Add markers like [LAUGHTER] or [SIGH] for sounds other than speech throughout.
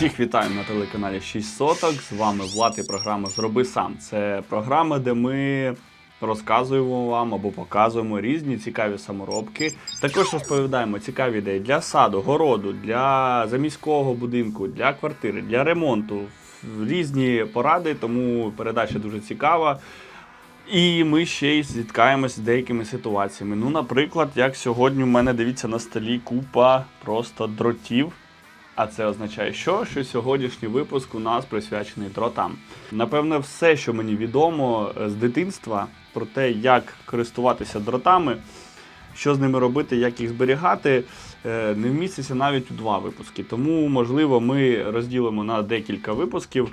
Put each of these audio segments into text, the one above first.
Всіх вітаю на телеканалі 6 соток. З вами Влад і програма Зроби сам. Це програма, де ми розказуємо вам або показуємо різні цікаві саморобки. Також розповідаємо цікаві ідеї для саду, городу, для заміського будинку, для квартири, для ремонту. Різні поради, тому передача дуже цікава. І ми ще й зіткаємося з деякими ситуаціями. Ну, наприклад, як сьогодні у мене дивіться на столі купа просто дротів. А це означає, що? що сьогоднішній випуск у нас присвячений дротам. Напевне, все, що мені відомо е, з дитинства, про те, як користуватися дротами, що з ними робити, як їх зберігати, е, не вміститься навіть у два випуски. Тому, можливо, ми розділимо на декілька випусків.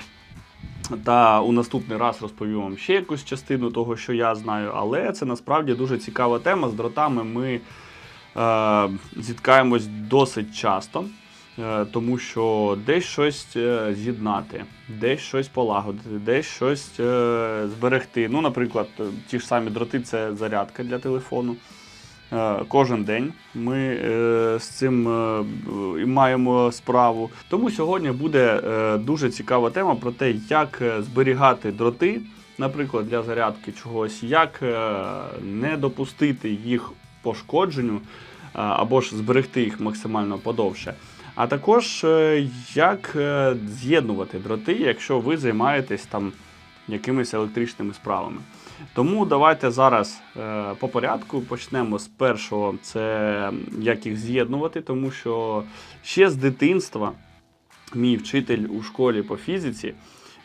Та у наступний раз розповім вам ще якусь частину того, що я знаю. Але це насправді дуже цікава тема. З дротами ми е, зіткаємось досить часто. Е, Тому що десь щось е, з'єднати, десь щось полагодити, десь щось е, зберегти. Ну, наприклад, ті ж самі дроти це зарядка для телефону. Кожен день ми з цим маємо справу. Тому сьогодні буде дуже цікава тема про те, як зберігати дроти, наприклад, для зарядки чогось, як не допустити їх пошкодженню або ж зберегти їх максимально подовше. А також е, як е, з'єднувати дроти, якщо ви займаєтесь там якимись електричними справами. Тому давайте зараз е, по порядку почнемо з першого, це як їх з'єднувати, тому що ще з дитинства мій вчитель у школі по фізиці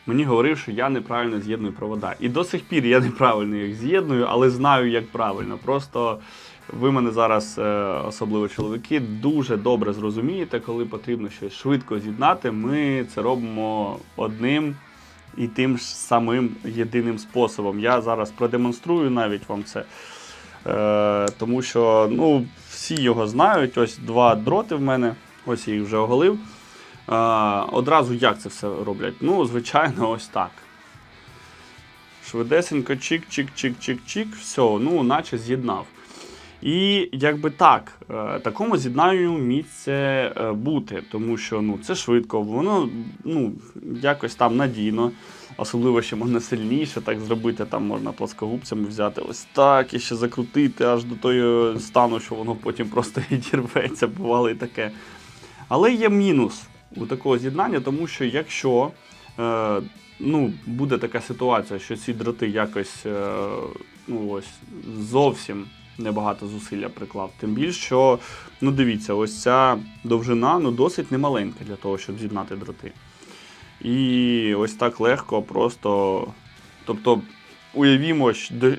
мені говорив, що я неправильно з'єдную провода. І до сих пір я неправильно їх з'єдную, але знаю, як правильно. Просто ви мене зараз, е, особливо чоловіки, дуже добре зрозумієте, коли потрібно щось швидко з'єднати. Ми це робимо одним і тим ж самим єдиним способом. Я зараз продемонструю навіть вам це. Е, тому що ну, всі його знають. Ось два дроти в мене, ось я їх вже оголив. Е, одразу як це все роблять? Ну, звичайно, ось так. Швидесенько, чик-чик-чик-чик-чик, все, ну, наче з'єднав. І якби так, е, такому з'єднанню місце е, бути, тому що ну, це швидко, воно ну, якось там надійно, особливо ще можна сильніше так зробити, там можна плоскогубцями взяти ось так і ще закрутити аж до того стану, що воно потім просто [LAUGHS] відірветься, бувало і таке. Але є мінус у такого з'єднання, тому що якщо е, ну, буде така ситуація, що ці дроти якось е, ну, ось, зовсім небагато зусилля приклав. Тим більше, що, ну дивіться, ось ця довжина ну, досить немаленька для того, щоб з'єднати дроти. І ось так легко просто. Тобто, уявімо,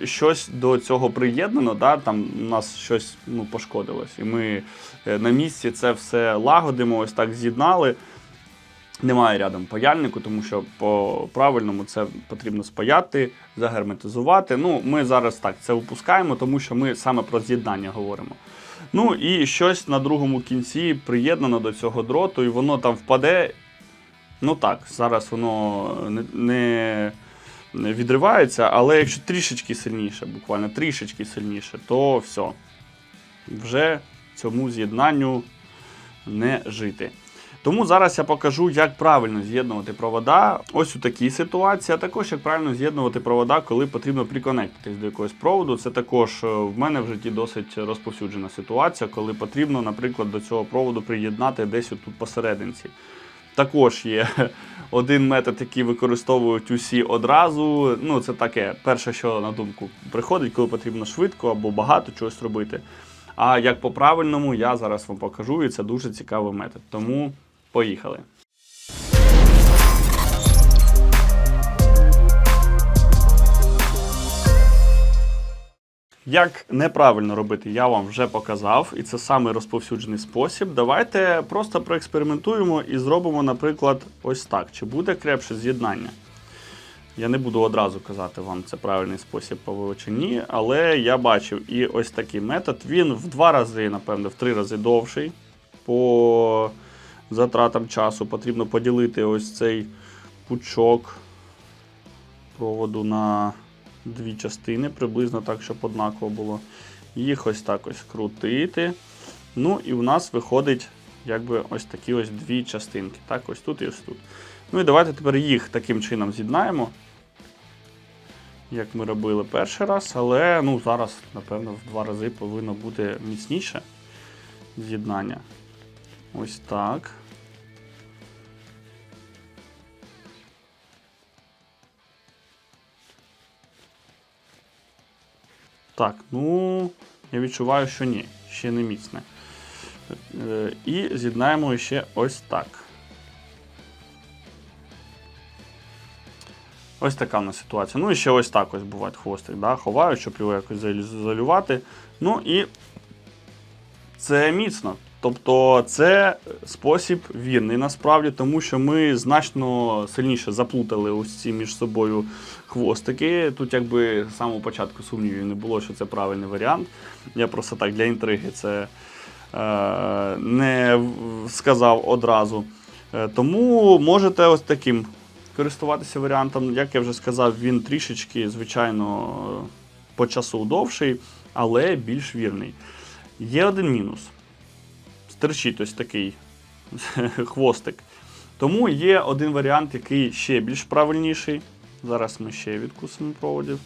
щось до цього приєднано, да, там у нас щось ну, пошкодилось. І ми е, на місці це все лагодимо, ось так з'єднали. Немає рядом паяльнику, тому що по правильному це потрібно спаяти, загерметизувати. Ну, ми зараз так це випускаємо, тому що ми саме про з'єднання говоримо. Ну і щось на другому кінці приєднано до цього дроту, і воно там впаде. Ну так, зараз воно не, відривається, але якщо трішечки сильніше, буквально трішечки сильніше, то все. Вже цьому з'єднанню не жити. Тому зараз я покажу, як правильно з'єднувати провода. Ось у такій ситуації, а також як правильно з'єднувати провода, коли потрібно приконектитись до якогось проводу. Це також е, в мене в житті досить розповсюджена ситуація, коли потрібно, наприклад, до цього проводу приєднати десь отут посерединці. Також є [LAUGHS] один метод, який використовують усі одразу. Ну, це таке, перше, що на думку приходить, коли потрібно швидко або багато чогось робити. А як по правильному, я зараз вам покажу, і це дуже цікавий метод. Тому поїхали. Як неправильно робити, я вам вже показав, і це самий розповсюджений спосіб. Давайте просто проекспериментуємо і зробимо, наприклад, ось так. Чи буде крепше з'єднання? Я не буду одразу казати вам, це правильний спосіб по чи ні, але я бачив і ось такий метод. Він в два рази, напевно, в три рази довший. По затратам часу потрібно поділити ось цей пучок проводу на дві частини, приблизно так, щоб однаково було. Їх ось так ось крутити. Ну і в нас виходить якби ось такі ось дві частинки. Так, ось тут і ось тут. Ну і давайте тепер їх таким чином з'єднаємо. Як ми робили перший раз, але ну, зараз, напевно, в два рази повинно бути міцніше з'єднання. Ось так. Так, ну, я відчуваю, що ні, ще не міцне. Е, І з'єднаємо ще ось так. Ось така в нас ситуація. Ну і ще ось так ось буває хвостик, да? ховаю, щоб його якось заізолювати. Ну і це міцно. Тобто це спосіб вірний насправді, тому що ми значно сильніше заплутали ось ці між собою хвостики. Тут якби з самого початку сумнівів не було, що це правильний варіант. Я просто так для інтриги це е, не сказав одразу. Е, тому можете ось таким користуватися варіантом. Як я вже сказав, він трішечки, звичайно, по часу довший, але більш вірний. Є один мінус. Стерчить ось такий [LAUGHS] хвостик. Тому є один варіант, який ще більш правильніший. Зараз ми ще відкусимо проводів.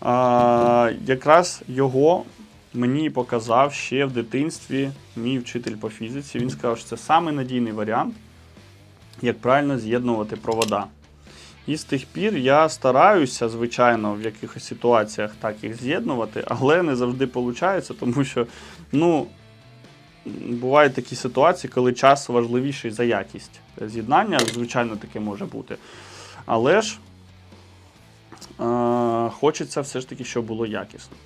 А, якраз його мені показав ще в дитинстві мій вчитель по фізиці. Він сказав, що це самий надійний варіант, як правильно з'єднувати провода. І з тих пір я стараюся, звичайно, в якихось ситуаціях так їх з'єднувати, але не завжди виходить, тому що, ну, бувають такі ситуації, коли час важливіший за якість з'єднання. Звичайно, таке може бути. Але ж е- хочеться все ж таки, щоб було якісно.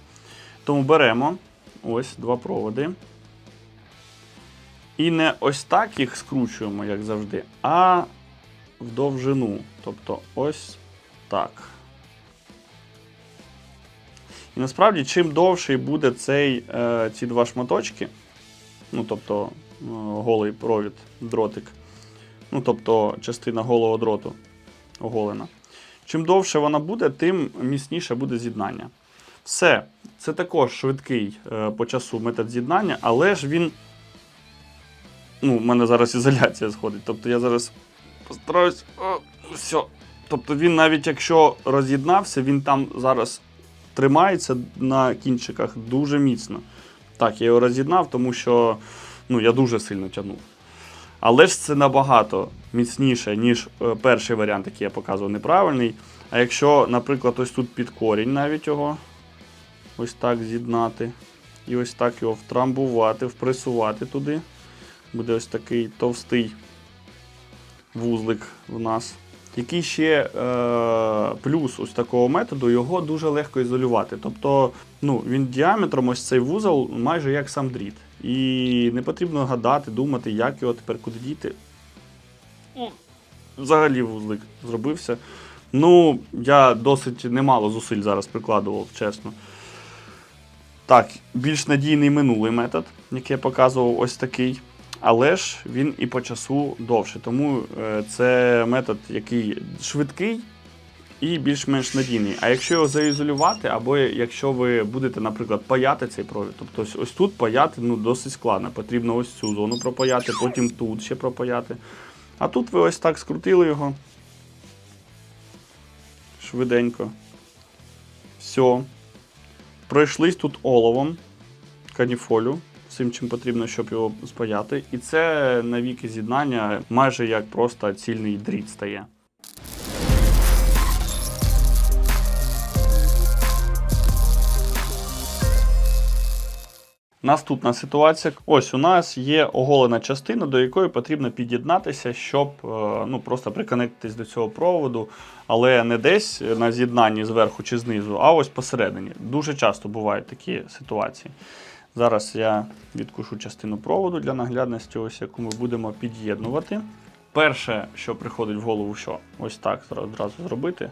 Тому беремо ось два проводи. І не ось так їх скручуємо, як завжди, а в довжину. Тобто ось так. І насправді, чим довший буде цей, е, ці два шматочки, ну тобто е, голий провід, дротик, ну тобто частина голого дроту оголена. Чим довше вона буде, тим міцніше буде з'єднання. Все, це також швидкий е, по часу метод з'єднання, але ж він. Ну, у мене зараз ізоляція сходить. Тобто я зараз постараюсь. О, все. Тобто він навіть якщо роз'єднався, він там зараз тримається на кінчиках дуже міцно. Так, я його роз'єднав, тому що ну, я дуже сильно тягнув. Але ж це набагато міцніше, ніж е, перший варіант, який я показував, неправильний. А якщо, наприклад, ось тут під корінь навіть його ось так з'єднати, і ось так його втрамбувати, впресувати туди, буде ось такий товстий вузлик в нас. Який ще е, плюс ось такого методу, його дуже легко ізолювати. Тобто ну, він діаметром ось цей вузол майже як сам дріт. І не потрібно гадати, думати, як його тепер куди діти. Взагалі вузлик зробився. Ну, я досить немало зусиль зараз прикладував, чесно. Так, більш надійний минулий метод, який я показував, ось такий. Але ж він і по часу довше. Тому е, це метод, який швидкий і більш-менш надійний. А якщо його заізолювати, або якщо ви будете, наприклад, паяти цей провід, тобто ось, тут паяти ну, досить складно. Потрібно ось цю зону пропаяти, потім тут ще пропаяти. А тут ви ось так скрутили його. Швиденько. Все. Пройшлись тут оловом, каніфолю, всім чим потрібно, щоб його спаяти. І це навіки з'єднання майже як просто цільний дріт стає. Наступна ситуація. Ось у нас є оголена частина, до якої потрібно під'єднатися, щоб е, ну, просто приконектитись до цього проводу, але не десь на з'єднанні зверху чи знизу, а ось посередині. Дуже часто бувають такі ситуації. Зараз я відкушу частину проводу для наглядності, ось яку ми будемо під'єднувати. Перше, що приходить в голову, що ось так одразу зробити.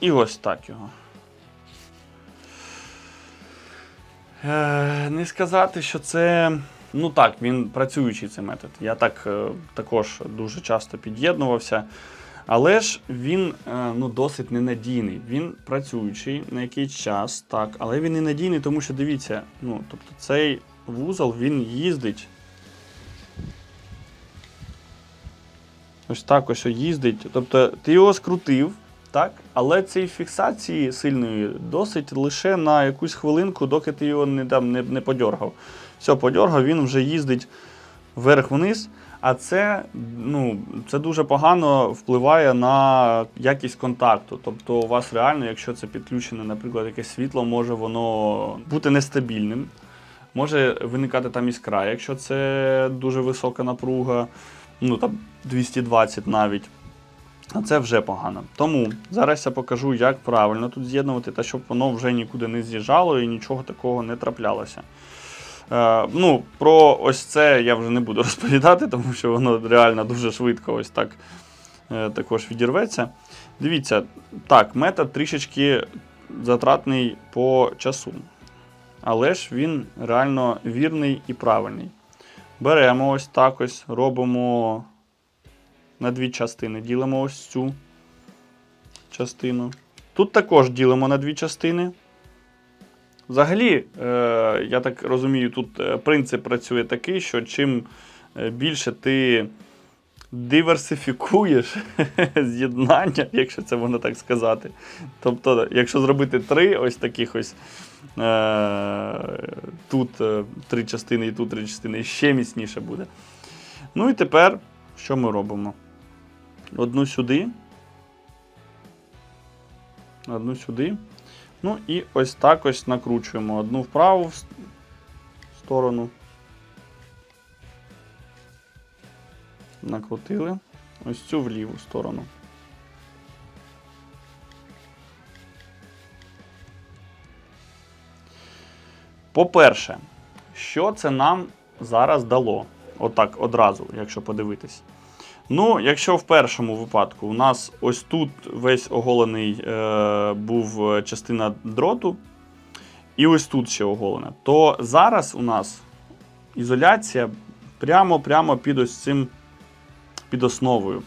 І ось так його. Е, Не сказати, що це. Ну так, він працюючий цей метод. Я так е, також дуже часто під'єднувався. Але ж він е, ну, досить ненадійний. Він працюючий на якийсь час, так, але він ненадійний, тому що дивіться, ну, тобто цей вузол він їздить. Ось так ось їздить. Тобто ти його скрутив, так, але цієї фіксації сильної досить лише на якусь хвилинку, доки ти його не, там, не, не подьоргав. Все, подьоргав, він вже їздить вверх-вниз. А це, ну, це дуже погано впливає на якість контакту. Тобто, у вас реально, якщо це підключене, наприклад, якесь світло, може воно бути нестабільним. Може виникати там іскра, якщо це дуже висока напруга, ну там 220 навіть. А це вже погано. Тому зараз я покажу, як правильно тут з'єднувати, та щоб воно вже нікуди не з'їжджало і нічого такого не траплялося. Е, ну, Про ось це я вже не буду [LAUGHS] розповідати, тому що воно реально дуже швидко ось так е, також відірветься. Дивіться, так, метод трішечки затратний по часу. Але ж він реально вірний і правильний. Беремо ось так ось, робимо на дві частини. Ділимо ось цю частину. Тут також ділимо на дві частини. Взагалі, е, я так розумію, тут е, принцип працює такий, що чим е, більше ти диверсифікуєш [LAUGHS] з'єднання, якщо це можна так сказати. Тобто, якщо зробити три ось таких ось тут три частини і тут три частини, ще міцніше буде. Ну і тепер, що ми робимо? Одну сюди. Одну сюди. Ну і ось так ось накручуємо. Одну вправу в сторону. Накрутили. Ось цю в ліву сторону. По-перше, що це нам зараз дало? Отак, одразу, якщо подивитись. Ну, якщо в першому випадку у нас ось тут весь оголений е, був е, частина дроту, і ось тут ще оголена, то зараз у нас ізоляція прямо-прямо під ось цим під основою.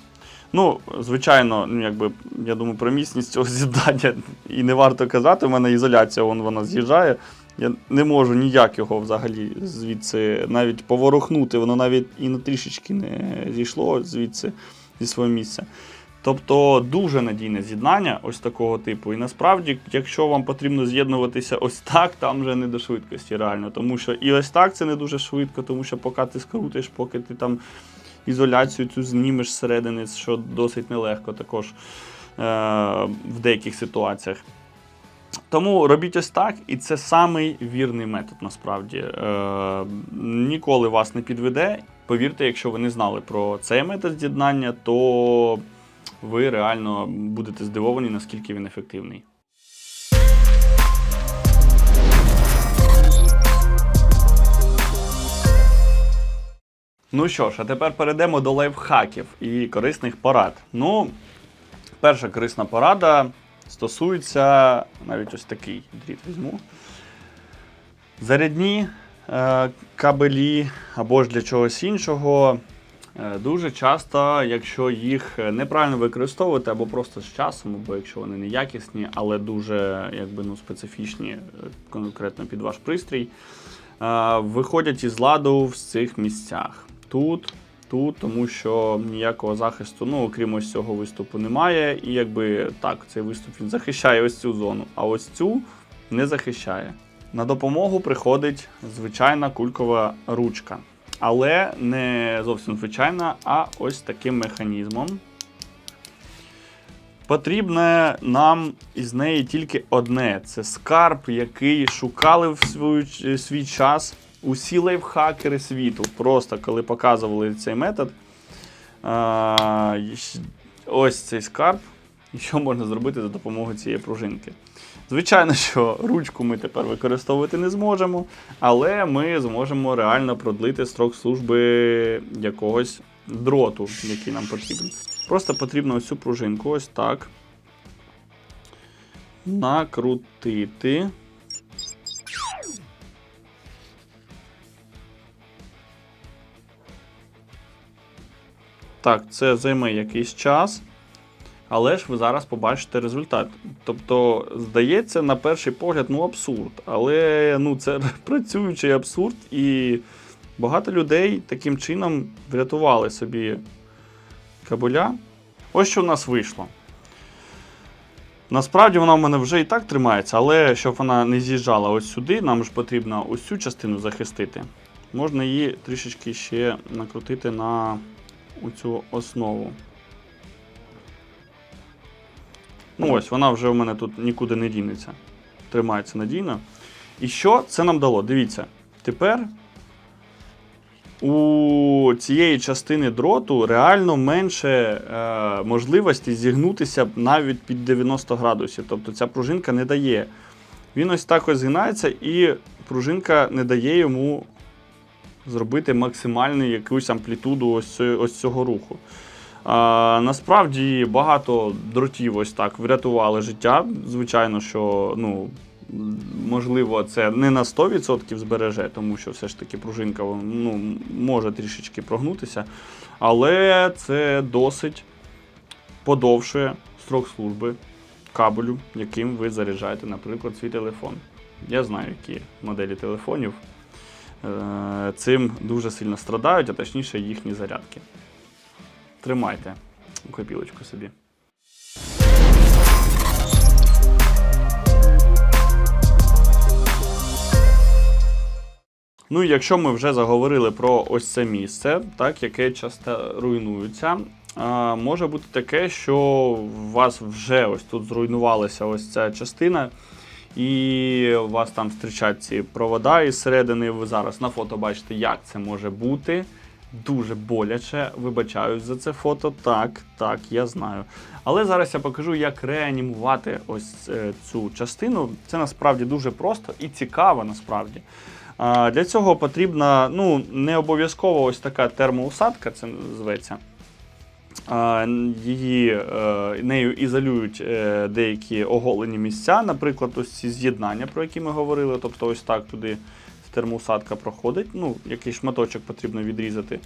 Ну, звичайно, ну, якби, я думаю, про міцність цього [LAUGHS] з'єднання і не варто казати, у мене ізоляція вон, вона з'їжджає. Я не можу ніяк його взагалі звідси навіть поворухнути, воно навіть і на трішечки не зійшло звідси зі свого місця. Тобто дуже надійне з'єднання ось такого типу. І насправді, якщо вам потрібно з'єднуватися ось так, там вже не до швидкості реально. Тому що і ось так це не дуже швидко, тому що поки ти скрутиш, поки ти там ізоляцію цю знімеш зсередини, що досить нелегко також е- в деяких ситуаціях. Тому робіть ось так, і це самий вірний метод насправді. Е, ніколи вас не підведе. Повірте, якщо ви не знали про цей метод з'єднання, то ви реально будете здивовані, наскільки він ефективний. Ну що ж, а тепер перейдемо до лайфхаків і корисних порад. Ну, перша корисна порада стосується навіть ось такий дріт візьму. Зарядні е, кабелі або ж для чогось іншого. е, Дуже часто, якщо їх неправильно використовувати, або просто з часом, або якщо вони неякісні, але дуже якби, ну, специфічні е, конкретно під ваш пристрій, е, виходять із ладу в цих місцях. Тут, тут, тому що ніякого захисту, ну, окрім ось цього виступу, немає. І якби так, цей виступ він захищає ось цю зону, а ось цю не захищає. На допомогу приходить звичайна кулькова ручка. Але не зовсім звичайна, а ось таким механізмом. Потрібне нам із неї тільки одне: це скарб, який шукали в свій, час усі лайфхакери світу. Просто коли показували цей метод. А, ось цей скарб, [LAUGHS] що можна зробити за допомогою цієї пружинки. Звичайно, що ручку ми тепер використовувати не зможемо, але ми зможемо реально продлити строк служби якогось дроту, який нам потрібен. Просто потрібно ось цю пружинку ось так. Накрутити. Так, це займе якийсь час. Але ж ви зараз побачите результат. Тобто, здається, на перший погляд, ну абсурд. Але ну, це [LAUGHS] працюючий абсурд, і багато людей таким чином врятували собі кабеля. Ось що в нас вийшло. Насправді вона в мене вже і так тримається, але щоб вона не з'їжджала ось сюди, нам ж потрібно ось цю частину захистити. Можна її трішечки ще накрутити на цю основу. Ну ось, вона вже у мене тут нікуди не дінеться. Тримається надійно. І що це нам дало? Дивіться, тепер у цієї частини дроту реально менше е, можливості зігнутися навіть під 90 градусів. Тобто ця пружинка не дає. Він ось так ось згинається, і пружинка не дає йому зробити максимальну якусь амплітуду ось, ось цього руху. А, насправді багато дротів ось так врятували життя. Звичайно, що ну, можливо, це не на 100% збереже, тому що все ж таки пружинка ну, може трішечки прогнутися. Але це досить подовшує строк служби кабелю, яким ви заряджаєте, наприклад, свій телефон. Я знаю, які моделі телефонів цим дуже сильно страдають, а точніше їхні зарядки. Тримайте копілочку собі. Ну і якщо ми вже заговорили про ось це місце, так, яке часто руйнується, а, може бути таке, що у вас вже ось тут зруйнувалася ось ця частина, і у вас там зустрічать ці провода із середини. Ви зараз на фото бачите, як це може бути. Дуже боляче, вибачаюсь за це фото. Так, так, я знаю. Але зараз я покажу, як реанімувати ось е, цю частину. Це насправді дуже просто і цікаво насправді. Для цього потрібна ну, не обов'язково ось така термоусадка, це зветься. Її е, нею ізолюють е, деякі оголені місця, наприклад, ось ці з'єднання, про які ми говорили. Тобто, ось так туди термоусадка проходить. Ну, якийсь шматочок потрібно відрізати.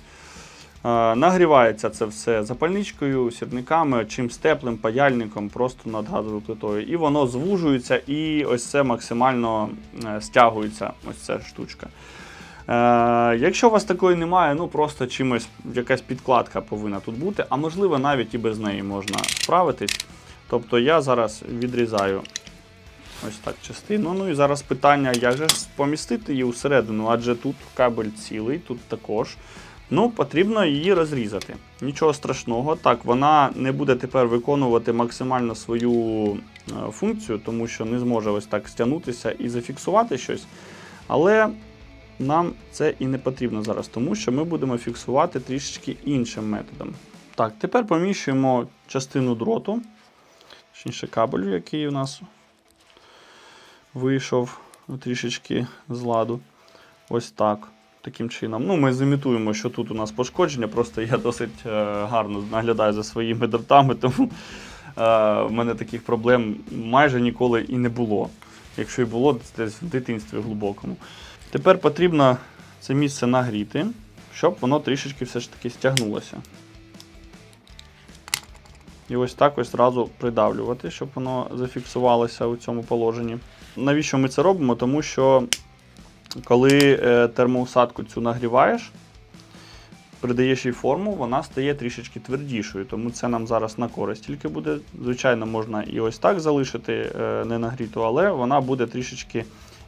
Нагрівається це все запальничкою, сірниками, чимсь теплим паяльником, просто над газовою плитою. І воно звужується, і ось це максимально е, стягується, ось ця штучка. Е, якщо у вас такої немає, ну просто чимось якась підкладка повинна тут бути, а можливо навіть і без неї можна справитись. Тобто я зараз відрізаю ось так частину. Ну і зараз питання, як же помістити її всередину, адже тут кабель цілий, тут також. Ну, потрібно її розрізати. Нічого страшного. Так, вона не буде тепер виконувати максимально свою е, функцію, тому що не зможе ось так стягнутися і зафіксувати щось. Але нам це і не потрібно зараз, тому що ми будемо фіксувати трішечки іншим методом. Так, тепер поміщуємо частину дроту, точніше кабелю, який у нас вийшов трішечки з ладу. Ось так. Таким чином. Ну, Ми зімітуємо, що тут у нас пошкодження, просто я досить е, гарно наглядаю за своїми дротами, тому е, в мене таких проблем майже ніколи і не було. Якщо і було, десь в дитинстві глибокому. Тепер потрібно це місце нагріти, щоб воно трішечки все ж таки стягнулося. І ось так ось зразу придавлювати, щоб воно зафіксувалося у цьому положенні. Навіщо ми це робимо? Тому що коли е, термоусадку цю нагріваєш, придаєш їй форму, вона стає трішечки твердішою. Тому це нам зараз на користь тільки буде. Звичайно, можна і ось так залишити е, не нагріту, але вона буде трішечки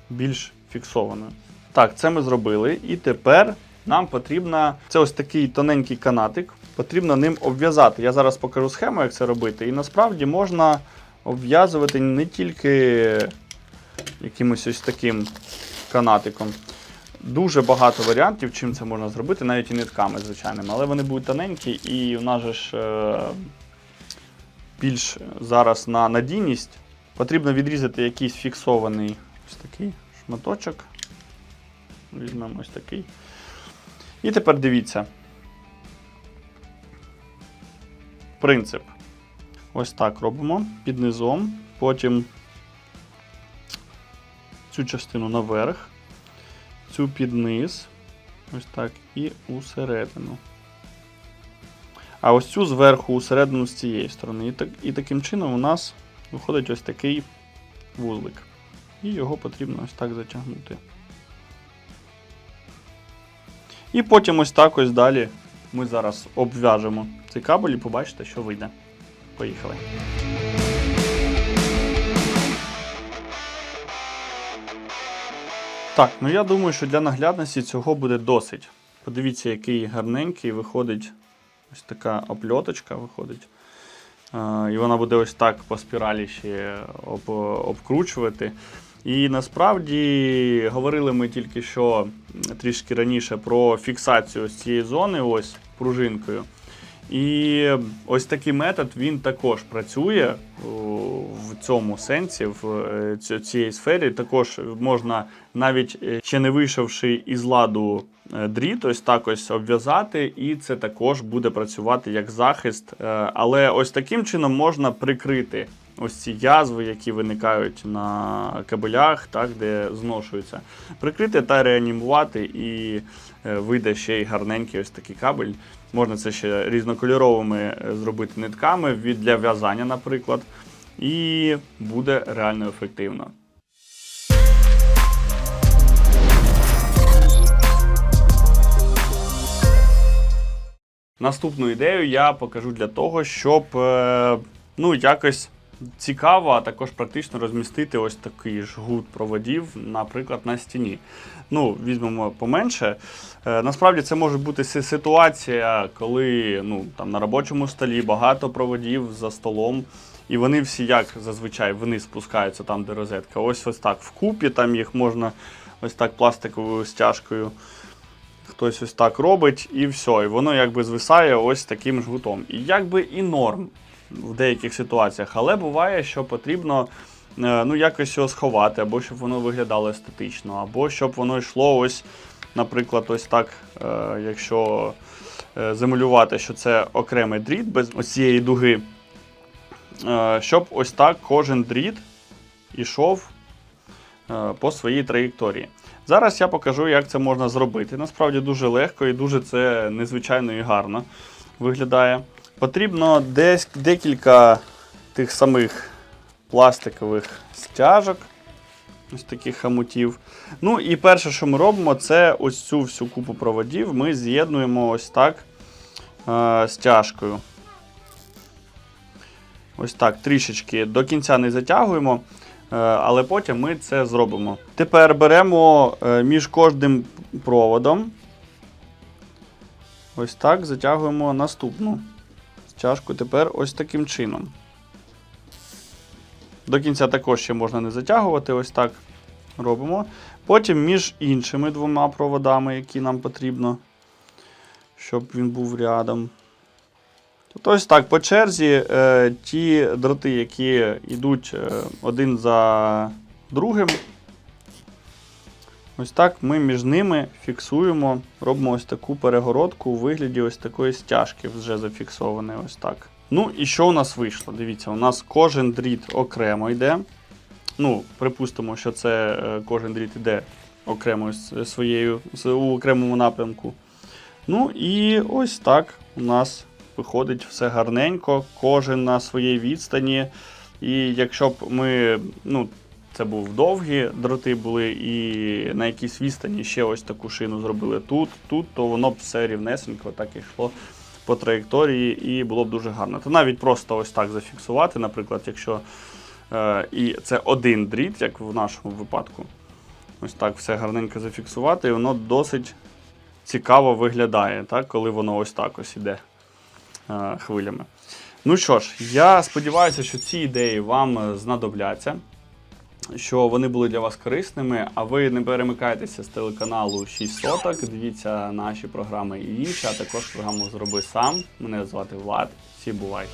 більш фіксованою. Так, це ми зробили. І тепер нам потрібно це ось такий тоненький канатик. Потрібно ним обв'язати. Я зараз покажу схему, як це робити. І насправді можна обв'язувати не тільки якимось ось таким канатиком. Дуже багато варіантів, чим це можна зробити, навіть і нитками звичайними, але вони будуть тоненькі, і у нас же ж е, більш зараз на надійність потрібно відрізати якийсь фіксований ось такий шматочок. Візьмемо ось такий. І тепер дивіться. Принцип. Ось так робимо під низом, потім цю частину наверх, цю під низ, ось так, і усередину. а ось цю зверху усередину з цієї сторони. І, так, і таким чином у нас виходить ось такий вузлик. І його потрібно ось так затягнути. І потім ось так ось далі ми зараз обв'яжемо цей кабель і побачите, що вийде. Поїхали. Так, ну я думаю, що для наглядності цього буде досить. Подивіться, який гарненький виходить ось така опльоточка виходить. Е, І вона буде ось так по спіралі ще об, обкручувати. І насправді говорили ми тільки що трішки раніше про фіксацію ось цієї зони, ось пружинкою. І ось такий метод він також працює в цьому сенсі, в е, цій сфері. Також можна, навіть е, ще не вийшовши із ладу е, дріт, ось так ось обв'язати, і це також буде працювати як захист. Е, Але ось таким чином можна прикрити ось ці язви, які виникають на кабелях, так, де зношуються. Прикрити та реанімувати, і е, вийде ще й гарненький ось такий кабель. Можна це ще різнокольоровими е, зробити нитками для в'язання, наприклад. І буде реально ефективно. Наступну ідею я покажу для того, щоб е, ну, якось цікаво, а також практично розмістити ось такий жгут проводів, наприклад, на стіні. Ну, візьмемо поменше. Е, насправді це може бути ситуація, коли ну, там, на робочому столі багато проводів за столом. І вони всі, як зазвичай, вниз спускаються там, де розетка. Ось ось так вкупі, там їх можна ось так пластиковою стяжкою хтось ось так робить, і все. І воно якби звисає ось таким жгутом. І якби і норм в деяких ситуаціях, але буває, що потрібно е, ну, якось його сховати, або щоб воно виглядало естетично, або щоб воно йшло ось, наприклад, ось так, е, якщо е, замалювати, що це окремий дріт без ось цієї дуги, щоб ось так кожен дріт ішов по своїй траєкторії. Зараз я покажу, як це можна зробити. Насправді дуже легко і дуже це незвичайно і гарно виглядає. Потрібно десь декілька тих самих пластикових стяжок, ось таких хамутів. Ну і перше, що ми робимо, це ось цю всю купу проводів ми з'єднуємо ось так е, стяжкою. Ось так, трішечки до кінця не затягуємо. Е, але потім ми це зробимо. Тепер беремо е, між кожним проводом. Ось так затягуємо наступну стяжку. Тепер ось таким чином. До кінця також ще можна не затягувати, ось так робимо. Потім між іншими двома проводами, які нам потрібно, щоб він був рядом. Тобто ось так, по черзі е, ті дроти, які йдуть е, один за другим. Ось так ми між ними фіксуємо, робимо ось таку перегородку у вигляді ось такої стяжки, вже зафіксованої. ось так. Ну і що у нас вийшло? Дивіться, у нас кожен дріт окремо йде. Ну, припустимо, що це е, кожен дріт йде окремо з своєю, у окремому напрямку. Ну і ось так у нас виходить все гарненько, кожен на своїй відстані. І якщо б ми, ну, це був довгі дроти були, і на якійсь відстані ще ось таку шину зробили тут, тут, то воно б все рівнесенько так і йшло по траєкторії, і було б дуже гарно. То навіть просто ось так зафіксувати, наприклад, якщо е, і це один дріт, як в нашому випадку. Ось так все гарненько зафіксувати, і воно досить цікаво виглядає, так, коли воно ось так ось іде е, хвилями. Ну що ж, я сподіваюся, що ці ідеї вам знадобляться, що вони були для вас корисними, а ви не перемикайтеся з телеканалу 6 соток. Дивіться наші програми і інші, а також програму Зроби сам. Мене звати Влад. Всі бувайте!